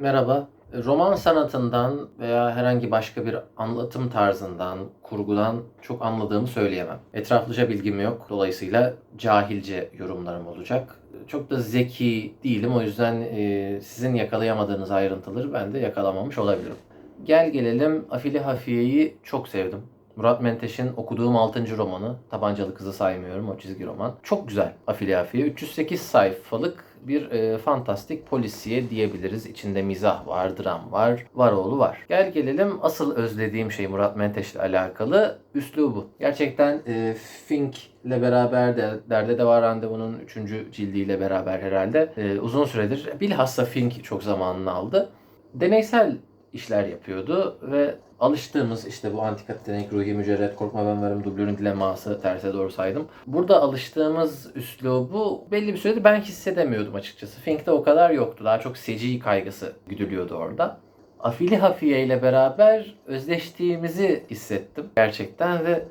Merhaba. Roman sanatından veya herhangi başka bir anlatım tarzından, kurgudan çok anladığımı söyleyemem. Etraflıca bilgim yok. Dolayısıyla cahilce yorumlarım olacak. Çok da zeki değilim. O yüzden e, sizin yakalayamadığınız ayrıntıları ben de yakalamamış olabilirim. Gel gelelim Afili Hafiye'yi çok sevdim. Murat Menteş'in okuduğum 6. romanı. Tabancalı Kızı saymıyorum o çizgi roman. Çok güzel Afili Hafiye. 308 sayfalık bir e, fantastik polisiye diyebiliriz. İçinde mizah var, dram var, varoğlu var. Gel gelelim asıl özlediğim şey Murat Menteş'le alakalı üslubu. Gerçekten e, Fink ile beraber de Derde de var randevunun 3. cildiyle beraber herhalde e, uzun süredir bilhassa Fink çok zamanını aldı. Deneysel işler yapıyordu ve alıştığımız işte bu antika titenik, ruhi mücerret, korkma ben varım, dublörün dileması terse doğru saydım. Burada alıştığımız üslubu belli bir süredir ben hissedemiyordum açıkçası. Fink'te o kadar yoktu. Daha çok seci kaygısı güdülüyordu orada. Afili Hafiye ile beraber özleştiğimizi hissettim gerçekten ve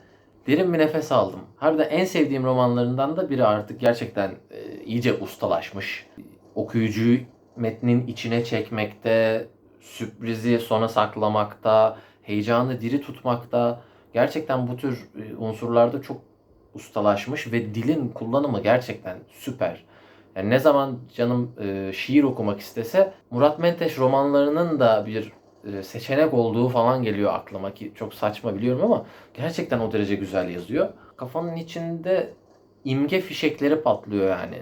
derin bir nefes aldım. Harbiden en sevdiğim romanlarından da biri artık gerçekten e, iyice ustalaşmış. Okuyucuyu metnin içine çekmekte, sürprizi sona saklamakta, heyecanı diri tutmakta gerçekten bu tür e, unsurlarda çok ustalaşmış ve dilin kullanımı gerçekten süper. Yani ne zaman canım e, şiir okumak istese Murat Menteş romanlarının da bir e, seçenek olduğu falan geliyor aklıma ki çok saçma biliyorum ama gerçekten o derece güzel yazıyor. Kafanın içinde imge fişekleri patlıyor yani.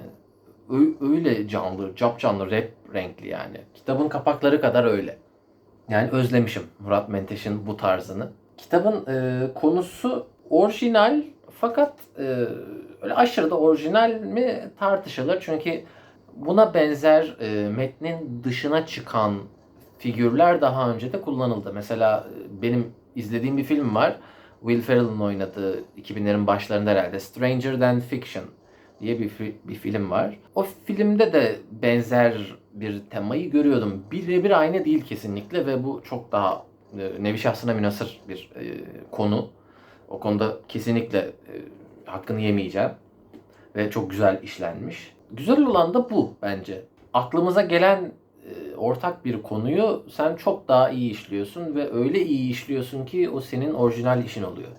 Ö- öyle canlı, cap canlı, rap renkli yani. Kitabın kapakları kadar öyle. Yani özlemişim Murat Menteş'in bu tarzını. Kitabın e, konusu orijinal fakat e, öyle aşırı da orijinal mi tartışılır. Çünkü buna benzer e, metnin dışına çıkan figürler daha önce de kullanıldı. Mesela e, benim izlediğim bir film var. Will Ferrell'ın oynadığı 2000'lerin başlarında herhalde Stranger Than Fiction diye bir, fi- bir film var. O filmde de benzer bir temayı görüyordum. Birebir aynı değil kesinlikle ve bu çok daha e, nevi şahsına münasır bir e, konu. O konuda kesinlikle e, hakkını yemeyeceğim. Ve çok güzel işlenmiş. Güzel olan da bu bence. Aklımıza gelen e, ortak bir konuyu sen çok daha iyi işliyorsun ve öyle iyi işliyorsun ki o senin orijinal işin oluyor.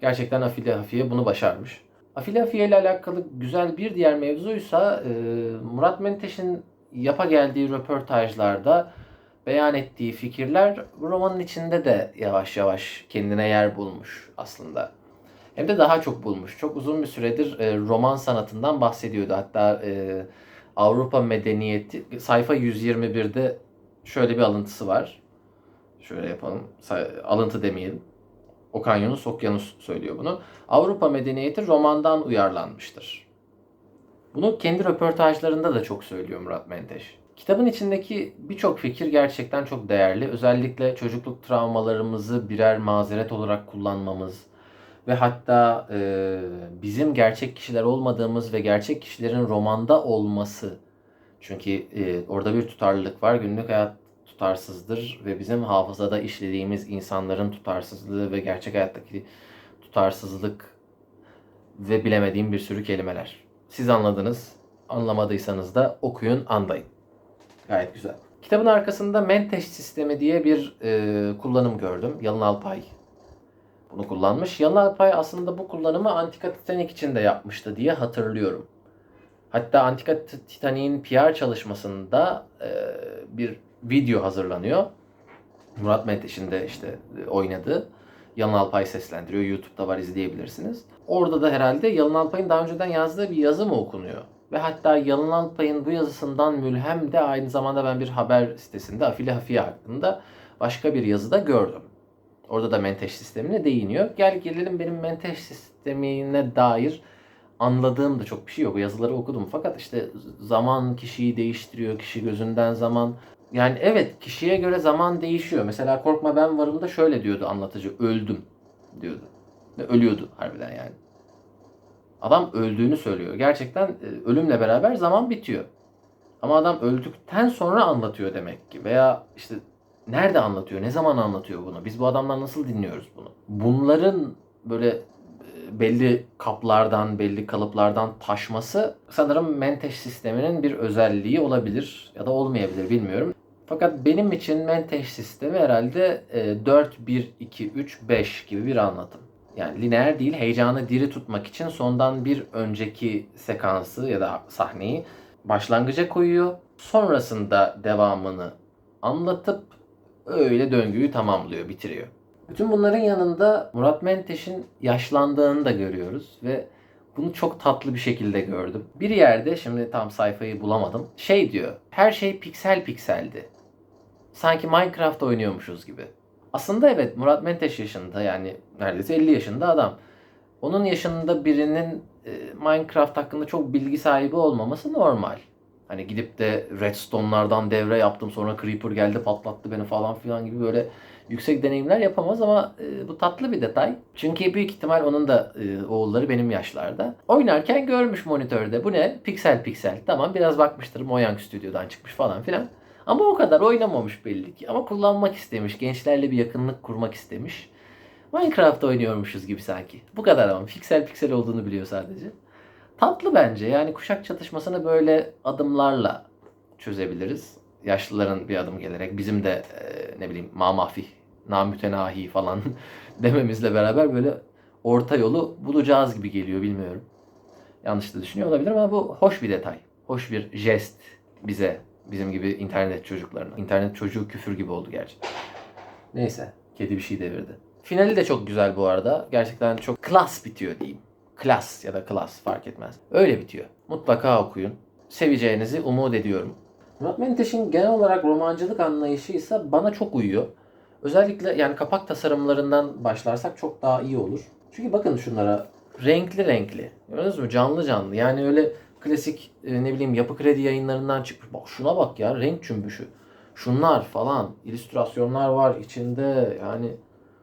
Gerçekten Afile Hafiye bunu başarmış. Afile Hafiye ile alakalı güzel bir diğer mevzuysa e, Murat Menteş'in yapa geldiği röportajlarda beyan ettiği fikirler romanın içinde de yavaş yavaş kendine yer bulmuş aslında. Hem de daha çok bulmuş. Çok uzun bir süredir e, roman sanatından bahsediyordu. Hatta e, Avrupa Medeniyeti sayfa 121'de şöyle bir alıntısı var. Şöyle yapalım. Alıntı demeyelim. Okan Yunus Okyanus söylüyor bunu. Avrupa medeniyeti romandan uyarlanmıştır. Bunu kendi röportajlarında da çok söylüyor Murat Menteş. Kitabın içindeki birçok fikir gerçekten çok değerli. Özellikle çocukluk travmalarımızı birer mazeret olarak kullanmamız ve hatta e, bizim gerçek kişiler olmadığımız ve gerçek kişilerin romanda olması. Çünkü e, orada bir tutarlılık var. Günlük hayat tutarsızdır ve bizim hafızada işlediğimiz insanların tutarsızlığı ve gerçek hayattaki tutarsızlık ve bilemediğim bir sürü kelimeler. Siz anladınız. Anlamadıysanız da okuyun, anlayın. Gayet güzel. Kitabın arkasında Menteş sistemi diye bir e, kullanım gördüm. Yalın Alpay bunu kullanmış. Yalın Alpay aslında bu kullanımı Antika Titanic için de yapmıştı diye hatırlıyorum. Hatta Antika T- Titanic'in PR çalışmasında e, bir video hazırlanıyor. Murat Menteş'in de işte e, oynadığı. Yalın Alpay seslendiriyor. YouTube'da var izleyebilirsiniz. Orada da herhalde Yalın Alpay'ın daha önceden yazdığı bir yazı mı okunuyor? Ve hatta Yalın Alpay'ın bu yazısından mülhem de aynı zamanda ben bir haber sitesinde Afili Hafiye hakkında başka bir yazıda gördüm. Orada da menteş sistemine değiniyor. Gel gelelim benim menteş sistemine dair anladığım da çok bir şey yok. Yazıları okudum fakat işte zaman kişiyi değiştiriyor. Kişi gözünden zaman. Yani evet kişiye göre zaman değişiyor. Mesela Korkma Ben Varım'da şöyle diyordu anlatıcı. Öldüm diyordu. Ve ölüyordu harbiden yani. Adam öldüğünü söylüyor. Gerçekten e, ölümle beraber zaman bitiyor. Ama adam öldükten sonra anlatıyor demek ki. Veya işte nerede anlatıyor, ne zaman anlatıyor bunu? Biz bu adamdan nasıl dinliyoruz bunu? Bunların böyle e, belli kaplardan, belli kalıplardan taşması sanırım menteş sisteminin bir özelliği olabilir ya da olmayabilir bilmiyorum. Fakat benim için Menteş sistemi herhalde e, 4-1-2-3-5 gibi bir anlatım. Yani lineer değil, heyecanı diri tutmak için sondan bir önceki sekansı ya da sahneyi başlangıca koyuyor. Sonrasında devamını anlatıp öyle döngüyü tamamlıyor, bitiriyor. Bütün bunların yanında Murat Menteş'in yaşlandığını da görüyoruz ve bunu çok tatlı bir şekilde gördüm. Bir yerde şimdi tam sayfayı bulamadım. Şey diyor. Her şey piksel pikseldi. Sanki Minecraft oynuyormuşuz gibi. Aslında evet Murat Menteş yaşında yani neredeyse 50 yaşında adam. Onun yaşında birinin e, Minecraft hakkında çok bilgi sahibi olmaması normal. Hani gidip de redstone'lardan devre yaptım sonra creeper geldi patlattı beni falan filan gibi böyle yüksek deneyimler yapamaz ama e, bu tatlı bir detay. Çünkü büyük ihtimal onun da e, oğulları benim yaşlarda. Oynarken görmüş monitörde bu ne? Piksel piksel. Tamam biraz bakmıştır Mojang stüdyodan çıkmış falan filan. Ama o kadar oynamamış belli ki. Ama kullanmak istemiş. Gençlerle bir yakınlık kurmak istemiş. Minecraft oynuyormuşuz gibi sanki. Bu kadar ama piksel piksel olduğunu biliyor sadece. Tatlı bence. Yani kuşak çatışmasını böyle adımlarla çözebiliriz. Yaşlıların bir adım gelerek bizim de e, ne bileyim mamafih, namütenahi falan dememizle beraber böyle orta yolu bulacağız gibi geliyor bilmiyorum. Yanlış da düşünüyor olabilirim ama bu hoş bir detay. Hoş bir jest bize bizim gibi internet çocuklarına. İnternet çocuğu küfür gibi oldu gerçi. Neyse. Kedi bir şey devirdi. Finali de çok güzel bu arada. Gerçekten çok klas bitiyor diyeyim. Klas ya da klas fark etmez. Öyle bitiyor. Mutlaka okuyun. Seveceğinizi umut ediyorum. Murat Menteş'in genel olarak romancılık anlayışı ise bana çok uyuyor. Özellikle yani kapak tasarımlarından başlarsak çok daha iyi olur. Çünkü bakın şunlara renkli renkli. Gördünüz mü? Canlı canlı. Yani öyle klasik e, ne bileyim yapı kredi yayınlarından çıkmış. Bak şuna bak ya renk cümbüşü. Şunlar falan. illüstrasyonlar var içinde. Yani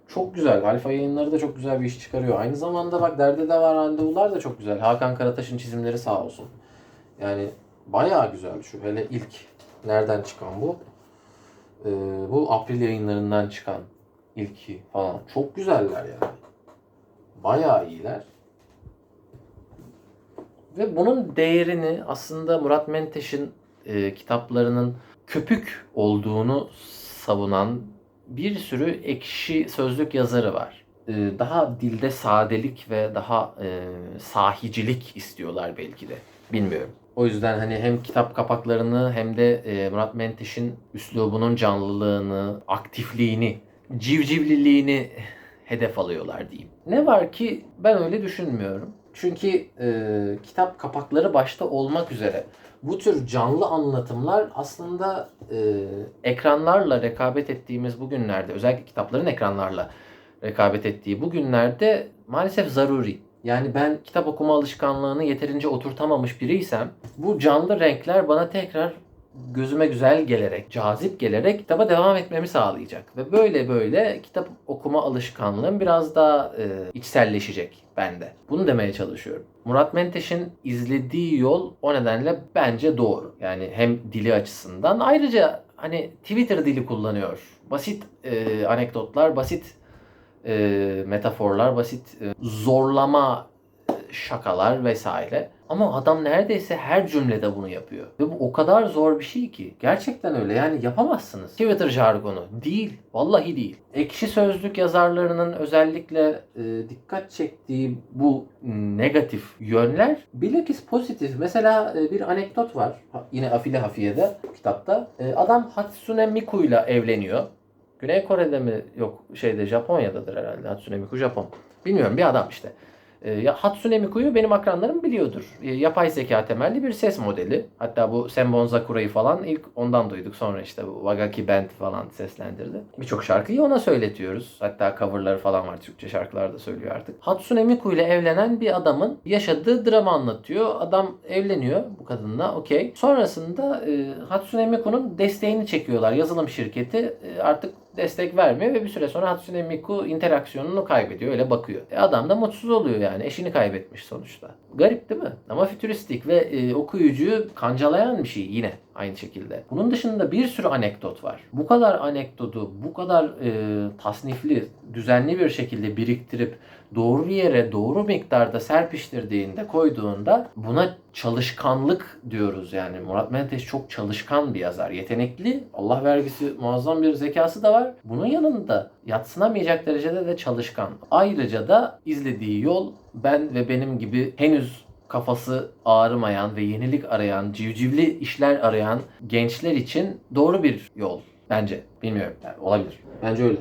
çok güzel. Alfa yayınları da çok güzel bir iş çıkarıyor. Aynı zamanda bak Derde de var randevular da çok güzel. Hakan Karataş'ın çizimleri sağ olsun. Yani bayağı güzel. Şu hele ilk nereden çıkan bu? Ee, bu April yayınlarından çıkan ilki falan. Çok güzeller yani. Bayağı iyiler. Ve bunun değerini aslında Murat Menteş'in e, kitaplarının köpük olduğunu savunan bir sürü ekşi sözlük yazarı var. E, daha dilde sadelik ve daha e, sahicilik istiyorlar belki de. Bilmiyorum. O yüzden hani hem kitap kapaklarını hem de e, Murat Menteş'in üslubunun canlılığını, aktifliğini, civcivliliğini hedef alıyorlar diyeyim. Ne var ki ben öyle düşünmüyorum. Çünkü e, kitap kapakları başta olmak üzere bu tür canlı anlatımlar aslında e, ekranlarla rekabet ettiğimiz bu günlerde özellikle kitapların ekranlarla rekabet ettiği bu günlerde maalesef zaruri. Yani ben kitap okuma alışkanlığını yeterince oturtamamış biriysem bu canlı renkler bana tekrar gözüme güzel gelerek, cazip gelerek kitaba devam etmemi sağlayacak. Ve böyle böyle kitap okuma alışkanlığım biraz daha e, içselleşecek bende. Bunu demeye çalışıyorum. Murat Menteş'in izlediği yol o nedenle bence doğru. Yani hem dili açısından ayrıca hani Twitter dili kullanıyor. Basit e, anekdotlar, basit e, metaforlar, basit e, zorlama e, şakalar vesaire. Ama adam neredeyse her cümlede bunu yapıyor. Ve bu o kadar zor bir şey ki. Gerçekten öyle yani yapamazsınız. Twitter jargonu. Değil. Vallahi değil. Ekşi sözlük yazarlarının özellikle e, dikkat çektiği bu negatif yönler bilakis pozitif. Mesela e, bir anekdot var. Yine Afile Hafiye'de kitapta. E, adam Hatsune Miku ile evleniyor. Güney Kore'de mi? Yok şeyde Japonya'dadır herhalde. Hatsune Miku Japon. Bilmiyorum bir adam işte. E, ya Hatsune Miku'yu benim akranlarım biliyordur. E, yapay zeka temelli bir ses modeli. Hatta bu Senbon Sakura'yı falan ilk ondan duyduk. Sonra işte Wagaki Band falan seslendirdi. Birçok şarkıyı ona söyletiyoruz. Hatta coverları falan var. Türkçe şarkılar da söylüyor artık. Hatsune Miku ile evlenen bir adamın yaşadığı dramı anlatıyor. Adam evleniyor bu kadınla. Okey. Sonrasında e, Hatsune Miku'nun desteğini çekiyorlar. Yazılım şirketi e, artık destek vermiyor ve bir süre sonra Hatsune Miku interaksiyonunu kaybediyor. Öyle bakıyor. E adam da mutsuz oluyor yani. Eşini kaybetmiş sonuçta. Garip değil mi? Ama fütüristik ve e, okuyucuyu kancalayan bir şey yine aynı şekilde. Bunun dışında bir sürü anekdot var. Bu kadar anekdotu bu kadar e, tasnifli, düzenli bir şekilde biriktirip doğru yere doğru miktarda serpiştirdiğinde koyduğunda buna çalışkanlık diyoruz yani. Murat Menteş çok çalışkan bir yazar. Yetenekli. Allah vergisi muazzam bir zekası da var. Bunun yanında yatsınamayacak derecede de çalışkan. Ayrıca da izlediği yol ben ve benim gibi henüz kafası ağrımayan ve yenilik arayan, civcivli işler arayan gençler için doğru bir yol bence. Bilmiyorum. Yani olabilir. Bence öyle.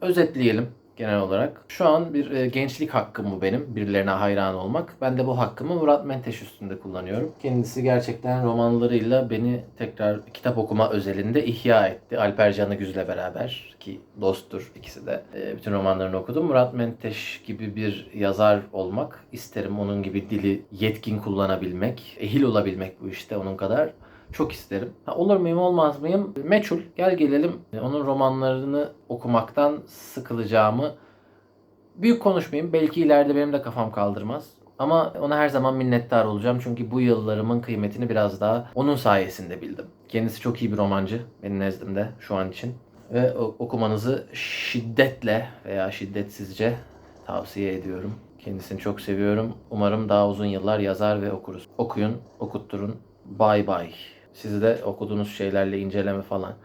Özetleyelim genel olarak. Şu an bir e, gençlik hakkım bu benim. Birilerine hayran olmak. Ben de bu hakkımı Murat Menteş üstünde kullanıyorum. Kendisi gerçekten romanlarıyla beni tekrar kitap okuma özelinde ihya etti. Alper Canıgüz'le beraber ki dosttur ikisi de. E, bütün romanlarını okudum. Murat Menteş gibi bir yazar olmak isterim. Onun gibi dili yetkin kullanabilmek, ehil olabilmek bu işte onun kadar. Çok isterim. Ha, olur muyum olmaz mıyım? Meçhul. Gel gelelim e, onun romanlarını okumaktan sıkılacağımı büyük konuşmayayım. Belki ileride benim de kafam kaldırmaz. Ama ona her zaman minnettar olacağım. Çünkü bu yıllarımın kıymetini biraz daha onun sayesinde bildim. Kendisi çok iyi bir romancı benim nezdimde şu an için. Ve okumanızı şiddetle veya şiddetsizce tavsiye ediyorum. Kendisini çok seviyorum. Umarım daha uzun yıllar yazar ve okuruz. Okuyun, okutturun. Bye bye. Siz de okuduğunuz şeylerle inceleme falan